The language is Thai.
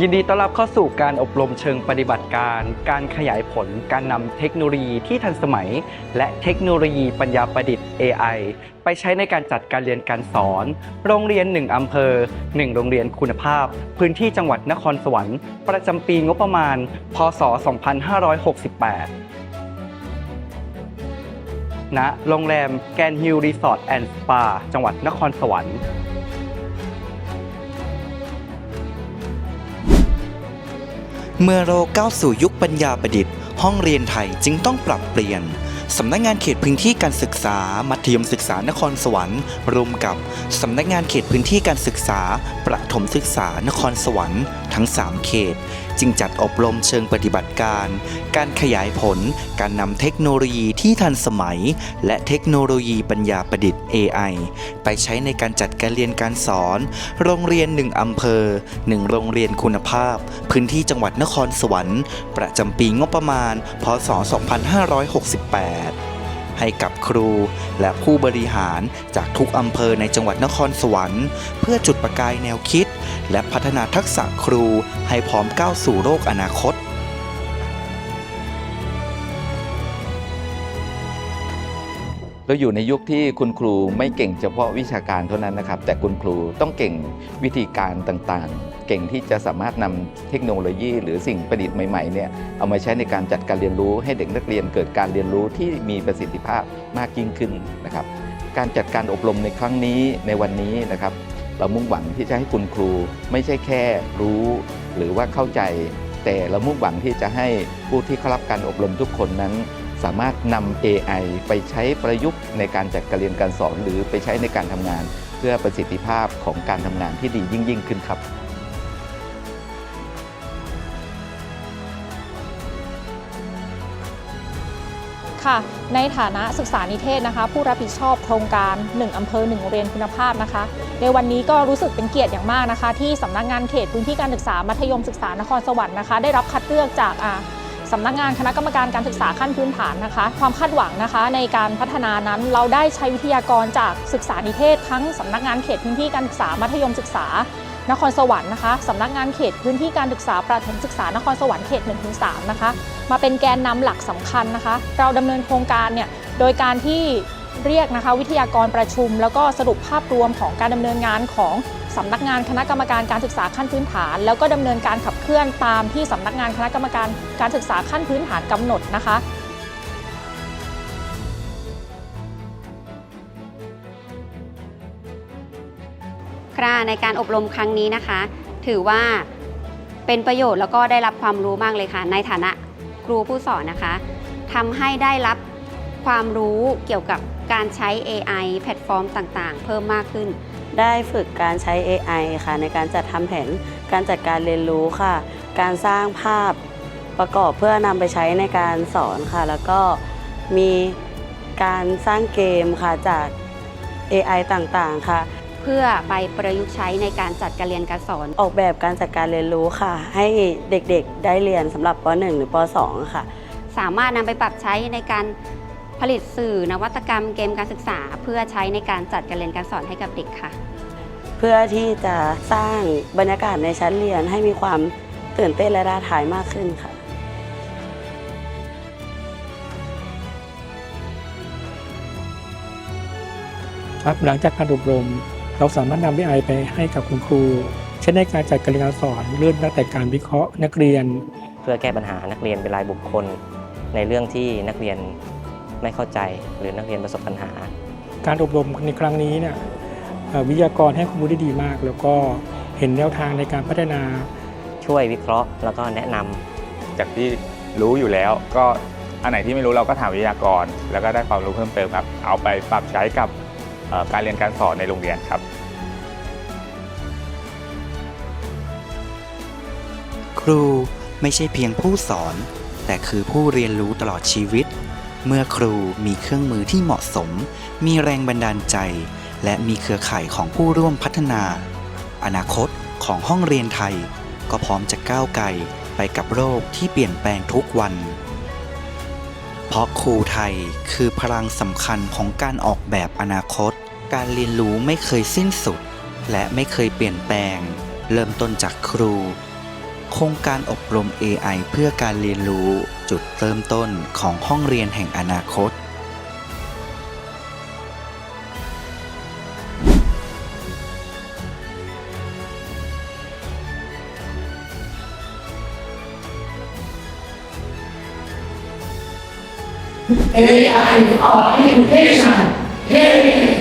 ยินดีต้อนรับเข้าสู่การอบรมเชิงปฏิบัติการ การขยายผล การนำเทคโนโลยีที่ทันสมัย และเทคโนโลยีปัญญาประดิษฐ์ AI ไปใช้ในการจัดการเรียนการสอน โรงเรียน 1 อำเภอ 1 โรงเรียนคุณภาพ พื้นที่จังหวัดนครสวรรค์ ประจำปีงบประมาณ พศ 2568 ณ โรงแรมแกนฮิลรีสอร์ทแอนด์สปา จังหวัดนครสวรรค์ เมื่อเราก้าวสู่ยุคปัญญาประดิษฐ์ ห้องเรียนไทยจึงต้องปรับเปลี่ยน สำนักงานเขตพื้นที่การศึกษา มัธยมศึกษานครสวรรค์รวมกับ สำนักงานเขตพื้นที่การศึกษา ประถมศึกษานครสวรรค์ ทั้ง 3 เขตจึงจัดอบรมเชิงปฏิบัติการ การขยายผล การนำเทคโนโลยีที่ทันสมัย และเทคโนโลยีปัญญาประดิษฐ์ AI ไปใช้ในการจัดการเรียนการสอน โรงเรียน 1 อำเภอ 1 โรงเรียนคุณภาพ พื้นที่จังหวัดนครสวรรค์ ประจำปีงบประมาณ พศ 2568ให้กับครูและผู้บริหารจากทุกอำเภอในจังหวัดนครสวรรค์ เพื่อจุดประกายแนวคิด และพัฒนาทักษะครูให้พร้อมก้าวสู่โลกอนาคต เราอยู่ในยุคที่คุณครูไม่เก่งเฉพาะวิชาการเท่านั้นนะครับ แต่คุณครูต้องเก่งวิธีการต่างๆ เก่งที่จะสามารถนำเทคโนโลยี หรือสิ่งประดิษฐ์ใหม่ๆเนี่ยเอามาใช้ในการจัดการเรียนรู้ให้เด็กนักเรียนเกิดการเรียนรู้ที่มีประสิทธิภาพมากยิ่งขึ้นนะครับการจัดการอบรมในครั้งนี้ในวันนี้นะครับ เรามุ่งหวังที่จะให้คุณครู ไม่ใช่แค่รู้ หรือว่าเข้าใจ แต่เรามุ่งหวังที่จะให้ผู้ที่เข้ารับการอบรมทุกคนนั้น สามารถนำ AI ไปใช้ประยุกต์ในการจัดการเรียนการสอน หรือไปใช้ในการทำงาน เพื่อประสิทธิภาพของการทำงานที่ดียิ่งยิ่งขึ้นครับ ค่ะ ในฐานะศึกษานิเทศนะคะ ผู้รับผิดชอบโครงการ 1 อำเภอ 1 โรงเรียนคุณภาพนะคะ ในวันนี้ก็รู้สึกเป็นเกียรติอย่างมากนะคะ ที่สำนักงานเขตพื้นที่การศึกษามัธยมศึกษานครสวรรค์นะคะ ได้รับคัดเลือกจากสำนักงานคณะกรรมการการศึกษาขั้นพื้นฐานนะคะ ความคาดหวังนะคะ ในการพัฒนานั้นเราได้ใช้วิทยากรจากศึกษานิเทศ ทั้งสำนักงานเขตพื้นที่การศึกษามัธยมศึกษา นครสวรรค์นะคะสำนักงานเขตพื้นที่การศึกษาประถมศึกษานครสวรรค์เขต1-3นะคะมาเป็นแกนนำหลักสำคัญนะคะ เราดำเนินโครงการเนี่ยโดยการที่เรียกนะคะวิทยากรประชุม แล้วก็สรุปภาพรวมของการดำเนินงานของสำนักงานคณะกรรมการการศึกษาขั้นพื้นฐาน แล้วก็ดำเนินการขับเคลื่อนตามที่สำนักงานคณะกรรมการการศึกษาขั้นพื้นฐานกำหนดนะคะ ค่ะในการอบรมครั้งนี้นะคะ ถือว่าเป็นประโยชน์แล้วก็ได้รับความรู้มากเลยค่ะ ในฐานะครูผู้สอนนะคะทำให้ได้รับความรู้เกี่ยวกับการใช้ AI แพลตฟอร์มต่างๆ เพิ่มมากขึ้น ได้ฝึกการใช้ AI ค่ะ ในการจัดทำแผน การจัดการเรียนรู้ค่ะ การสร้างภาพประกอบเพื่อนำไปใช้ในการสอนค่ะ แล้วก็มีการสร้างเกมค่ะจาก AI ต่างๆ ค่ะ เพื่อไปประยุกต์ใช้ในการจัดการเรียนการสอน ออกแบบการจัดการเรียนรู้ค่ะ ให้เด็กๆได้เรียนสำหรับป .1 หรือป .2 ค่ะ สามารถนำไปปรับใช้ในการผลิตสื่อนวัตกรรมเกมการศึกษา เพื่อใช้ในการจัดการเรียนการสอนให้กับเด็กค่ะ เพื่อที่จะสร้างบรรยากาศในชั้นเรียนให้มีความตื่นเต้นและท้าทายมากขึ้นค่ะครับหลังจากการอบรม เราสามารถนำวิไอไปให้กับคุณครู เช่นในการจัดการเรียนการสอนเรื่องตั้งแต่การวิเคราะห์นักเรียน เพื่อแก้ปัญหานักเรียนเป็นรายบุคคล ในเรื่องที่นักเรียนไม่เข้าใจหรือนักเรียนประสบปัญหา การอบรมในครั้งนี้เนี่ยเอ่อวิทยากรให้ข้อมูลได้ดีมาก แล้วก็เห็นแนวทางในการพัฒนาช่วยวิเคราะห์ แล้วก็แนะนำจากที่รู้อยู่แล้วก็อันไหนที่ไม่รู้เราก็ถามวิทยากร แล้วก็ได้ความรู้เพิ่มเติมครับ เอาไปปรับใช้กับเอ่อ การเรียนการสอนในโรงเรียนครับ ครูไม่ใช่เพียงผู้สอน แต่คือผู้เรียนรู้ตลอดชีวิต เมื่อครูมีเครื่องมือที่เหมาะสม มีแรงบันดาลใจ และมีเครือข่ายของผู้ร่วมพัฒนา อนาคตของห้องเรียนไทย ก็พร้อมจะก้าวไกลไปกับโลกที่เปลี่ยนแปลงทุกวัน เพราะครูไทยคือพลังสำคัญของการออกแบบอนาคต การเรียนรู้ไม่เคยสิ้นสุด และไม่เคยเปลี่ยนแปลง เริ่มต้นจากครู โครงการอบรม AI เพื่อการเรียนรู้จุดเริ่มต้นของห้องเรียนแห่งอนาคต AI orientation, hearing